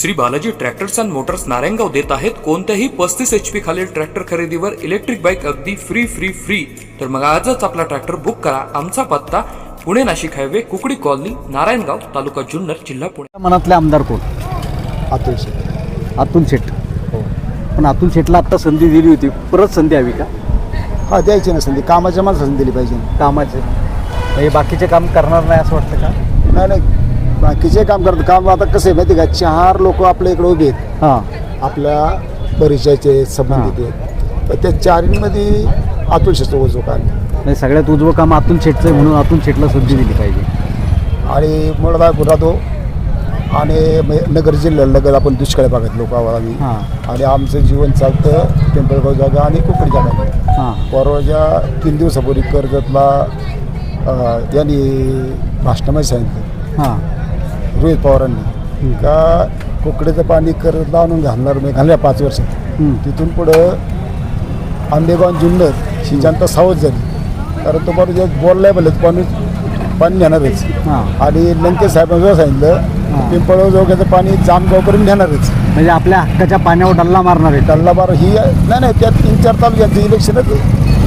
Shri Balaji tractors and motors Narayangaon देत आहेत. कोणत्याही पस्तीस एच पी खालील ट्रॅक्टर खरेदीवर इलेक्ट्रिक बाईक अगदी फ्री फ्री फ्री तर मग आजच आपला ट्रॅक्टर बुक करा. आमचा पत्ता पुणे नाशिक हायवे कुकडी कॉलनी नारायणगाव तालुका जुन्नर जिल्हा पुणे. मनातले आमदार कोण? अतुल शेठ. अतुल शेट हो. पण अतुल शेटला आत्ता संधी दिली होती. परत संधी हवी का? हा द्यायची ना संधी. कामाच्या माणसाला संधी दिली पाहिजे. कामाचे. म्हणजे बाकीचे काम करणार नाही असं वाटतं का? नाही नाही. बाकीचे काम करतात काम आता कसं आहे माहिती का? चार लोक आपल्या इकडे उभे आहेत. हां. आपल्या परिचयाचे आहेत, संबंधित आहेत. तर त्या चारींमध्ये अतुल शेठ ओझो काम नाही सगळ्यात उजवं काम अतुल शेटचं आहे म्हणून अतुल शेटला संधी दिली पाहिजे. आणि मुळाबाय राहतो आणि म- नगर जिल्ह्याला लगत आपण दुष्काळी भागात लोक आहोत आम्ही हां. आणि आमचं जीवन चालतं पिंपळगाव जागा आणि कुकडी जागा. हां. परवाच्या तीन दिवसापूर्वी कर्जतला अं, यांनी भाषणामध्ये सांगितलं. हां. रोहित पवारांनी का कुकडेचं पाणी कर्जत आणून घालणार नाही घालल्या पाच वर्षात. तिथून पुढं आंबेगाव जुन्नर ही जनता सावध झाली. कारण तो बरोबर बोललाय बोलत पाणी पाणी घेणारच. हां. आणि लंकेश साहेबांनी सांगितलं पिंपळगाव जोग्याचं पाणी जामगावपर्यंत घेणारच. म्हणजे आपल्या हक्काच्या पाण्यावर डल्ला मारणार आहे. टल्ला बार ही नाही नाही त्या तीन चार तालुक्यांचं इलेक्शनच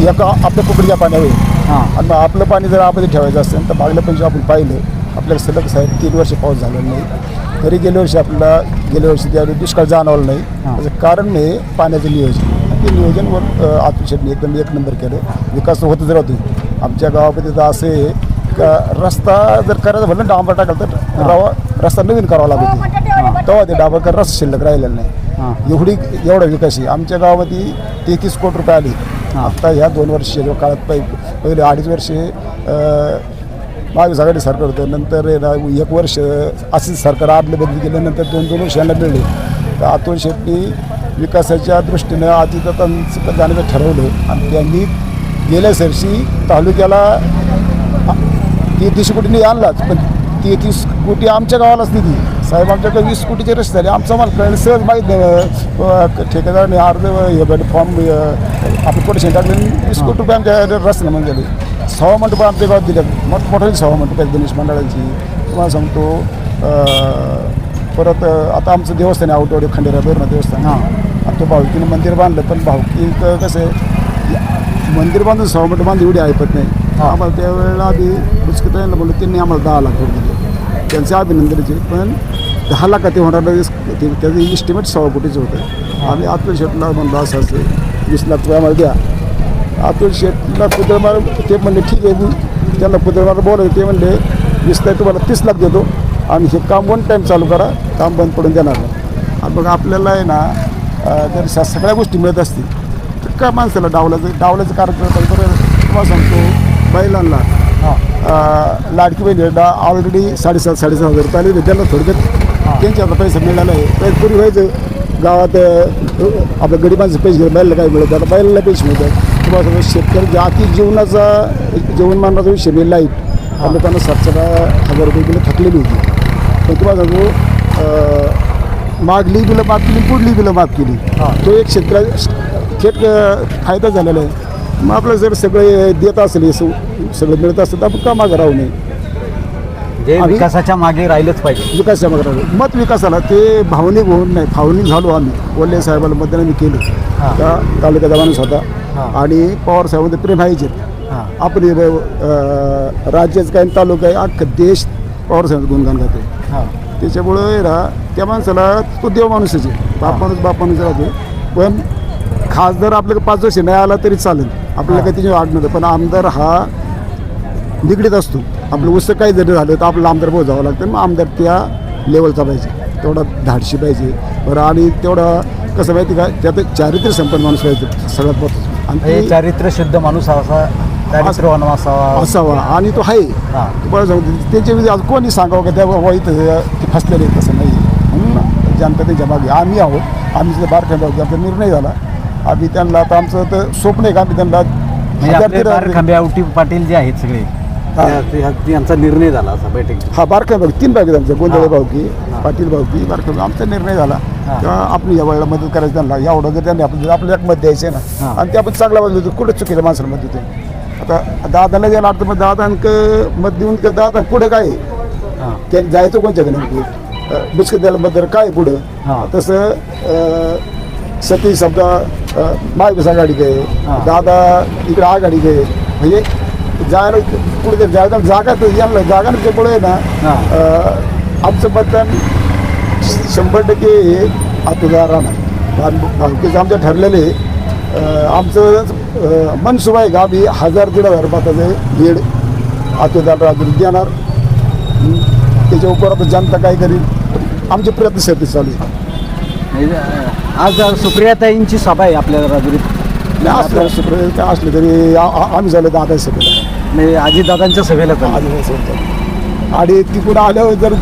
एका आपल्या कुकडीच्या पाण्यावर. आहे. हां. आणि आपलं पाणी जर आपण ठेवायचं असेल तर मागल्या पंचवी आपण पाहिलं आपल्याला सलग साहेब तीन वर्ष पाऊस झालेला नाही. तरी गेल्या वर्षी आपल्याला गेल्या वर्षी त्यावेळी दुष्काळ जाणवलं नाही. हां. त्याचं कारण आहे पाण्याचं नियोजन. ते नियोजनवर अतुल शेटने एकदम एक नंबर केलं. विकास होतच राहतो आमच्या गावामध्ये तर असे आहे का रस्ता जर करायचा म्हटलं डांबर टाकाल तर रवा रस्ता नवीन करावा लागतो. तेव्हा ते डांबर कर रस्ता शिल्लक राहिलेला नाही. हां. एवढी एवढा विकास आहे. आमच्या गावामध्ये तेहतीस कोटी रुपये आले. हां. आता ह्या दोन वर्ष काळात पहि- पहिले अडीच वर्षे महाविकास आघाडी सरकार होतं. नंतर एक वर्ष असेच सरकार आदले बदली केल्यानंतर दोन दोन वर्ष यांना मिळले. तर अतुल शेट्टी विकासाच्या दृष्टीनं अतिथांचं जाण्याचं ठरवलं. आणि त्यांनी गेल्या सरशी तालुक्याला तेहतीस कोटीने आणलाच पण तेहतीस कोटी आमच्या गावालाच निधी साहेब आमच्याकडे वीस कोटीचे रस्ते झाले. आमचं मला कळलं सहज माहीत ठेकेदाराने अर्ध हे फॉर्म आपलं कोटेशन टाकले वीस कोटी रुपये आमच्या रस्त्यानं म्हणून झाले सव्वा मंडप आमच्या गावात दिले मोठमोठे सव्वा मंडप आहेत गणेश मंडळाची. तुम्हाला सांगतो परत आता आमचं देवस्थान आहे आवटवाडी खंडेरा दोरणा देवस्थान. हां. तो भावकीनं मंदिर बांधलं पण भावकी कसं आहे मंदिर बांधून सव्वा मंडप बांधून एवढी ऐकत नाही. आम्हाला त्यावेळेला आधी बुचकताईला बोललो त्यांनी आम्हाला दहा लाख रुपये दिले. त्यांचे अभिनंदनाचे पण दहा लाख ते होणार त्याचं इस्टिमेट सव्वा कोटीचं होतं. आम्ही अतुल शेटला म्हणलं असं असं वीस लाख रुपये आम्हाला द्या. अतुल शेटला कुदरमार ते म्हणले ठीक आहे मी त्यांना कुदरमार बोलायचं ते म्हणले वीस लाख तुम्हाला तीस लाख देतो आणि हे काम वन टाईम चालू करा काम बंद पडून देणार नाही. आणि मग आपल्याला आहे ना जर स- सगळ्या गोष्टी मिळत असतील. तर काय माणसाला डावलाचं डावल्याचं करतात तर तुम्हाला सांगतो बैलांना अं, लाडकी बहीण ऑलरेडी साडेसात साडेसात हजार रुपये आले त्यांना थोडक्यात त्यांचे आता पैसा मिळाला आहे पहिले पूर्वी व्हायचं. गावात आपल्या गरिबांचे पैसे घेऊन बैलाला काय मिळत आता बैलाला पैसे मिळतात. सांगतो शेतकरी अति जीवनाचा जीवनमानाचा विषय म्हणजे लाइट आणि लोकांना सात सात हजार रुपये बिलं थकलेली होती. पण तुम्हाला सांगू मागली बिलं माफ केली पुढली बिलं माफ केली. तो एक शेतकऱ्या थेट फायदा झालेला आहे. मग आपलं जर सगळे देत असेल हे सग- सगळं मिळत असेल तर आपण का मागं राहू नये. जे आम्ही- विकासाच्या मागे राहिलंच पाहिजे. विकासाच्या मागं राहू. मत विकासाला ते भावनिक होऊन नाही भावनिक झालो आम्ही. वल्ले साहेबाला मतदान आम्ही केलं. हां. त्या तालुक्याचा माणूस होता. आणि पवार साहेबांचे प्रेम आहेचे हां. आपण राज्याचं काय तालुका आहे अख्खा देश पवार साहेब गुणगान गाते. हां. त्याच्यामुळं आहे ना त्या माणसाला तो देव माणूसच आहे. बाप माणूस बाप माणूस राहतो. पण खासदार आपल्याला पाच वर्ष नाही आला तरी चालेल. आपल्याला काही त्याची वाढ नव्हतं पण आमदार हा निगडीत असतो. आपलं उसं काही जरी झालं तर आपल्याला आमदार भाऊ जावं लागतं. मग आमदार त्या लेवलचा पाहिजे. तेवढा धाडशी पाहिजे. बरं आणि तेवढा कसं माहिती का त्यात चारित्र्य संपन्न माणूस पाहिजे सगळ्यात महत्त्वाचं. आणि हे चारित्र्य शुद्ध माणूस असा चारित्र्यवान असावा. असावा. आणि तो आहे. हां. तुम्हाला सांगतो त्यांच्या विधी आज कोणी सांगावं का? त्या वाईट ते फसलेले आहेत, तसं नाही. म्हणून जनता त्यांच्या मागे. आम्ही आहोत. आम्ही तिथे बारख्या भाऊ आमचा निर्णय झाला. आम्ही त्यांना आता आमचं तर स्वप्न आहे का? आम्ही त्यांना म्हणजे हजार आपले तेरा- बार खांब्यावटी पाटील जे आहेत सगळे. हां. यांचा निर्णय झाला असा बैठक हा बारख्या भाऊ. तीन भाग आहेत आमच्या गोंधळे. भाऊकी. पाटील भाऊकी बारख्या भाऊ. आमचा निर्णय झाला. तेव्हा आपण या वेळेला मदत करायची त्यांना एवढं जर त्यांनी आपलं आपल्याला एक मत द्यायचं आहे ना. आणि ते आपण चांगला बाजू देतो. कुठे चुकीच्या माणसाला मत देतो? आता दादाला द्यायला अर्थ मग दादा मत देऊन का दादा पुढे काय? ते जायचं कोणच्याकडे नेमकं? बुचके द्यायबद्दल काय पुढं. तसं सती समजा महाविकास आघाडी हा. दादा इकडे आघाडी गे म्हणजे जायला पुढे ते जागा जागा तर यांना जागा पुढे ना. आमचं मतदान शंभर टक्के हे आतुदार राहणार भावकीचं आमच्या ठरलेले आमचं मनसुबा आहे का आम्ही हजार दीड हजार मताचं लीड आतुदार राजू देणार. त्याच्या उपर आता जनता काय करील? आमचे प्रयत्न शेती चालू आहे. म्हणजे, आज सुप्रियाताईंची सभा आहे आपल्या राजुरीत नाही असलं सुप्रिया असलं तरी आम्ही झालो दादा सभेला. म्हणजे अजितदादांच्या सभेला चालू आदिवासी समजा. आणि तिकडून आल्यावर जर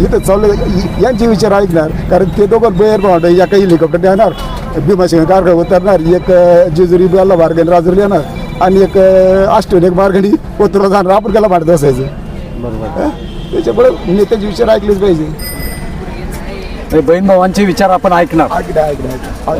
इथं चाललं यांचे विचार ऐकणार. कारण ते दोघं बेर भावंड या काही हेलिकॉप्टर येणार भीमाशंकर कारखाना उतरणार एक जेजुरी बेला बारगणी राजूर येणार. आणि एक अं, ऑस्ट्रेलिया बारगणी उतरला जाणार. आपण त्याला भाडत असायचं बरोबर? त्याच्यामुळे नेत्याचे विचार ऐकलेच पाहिजे. बहीण भावांचे विचार आपण ऐकणार. ऐकणार ऐकणार.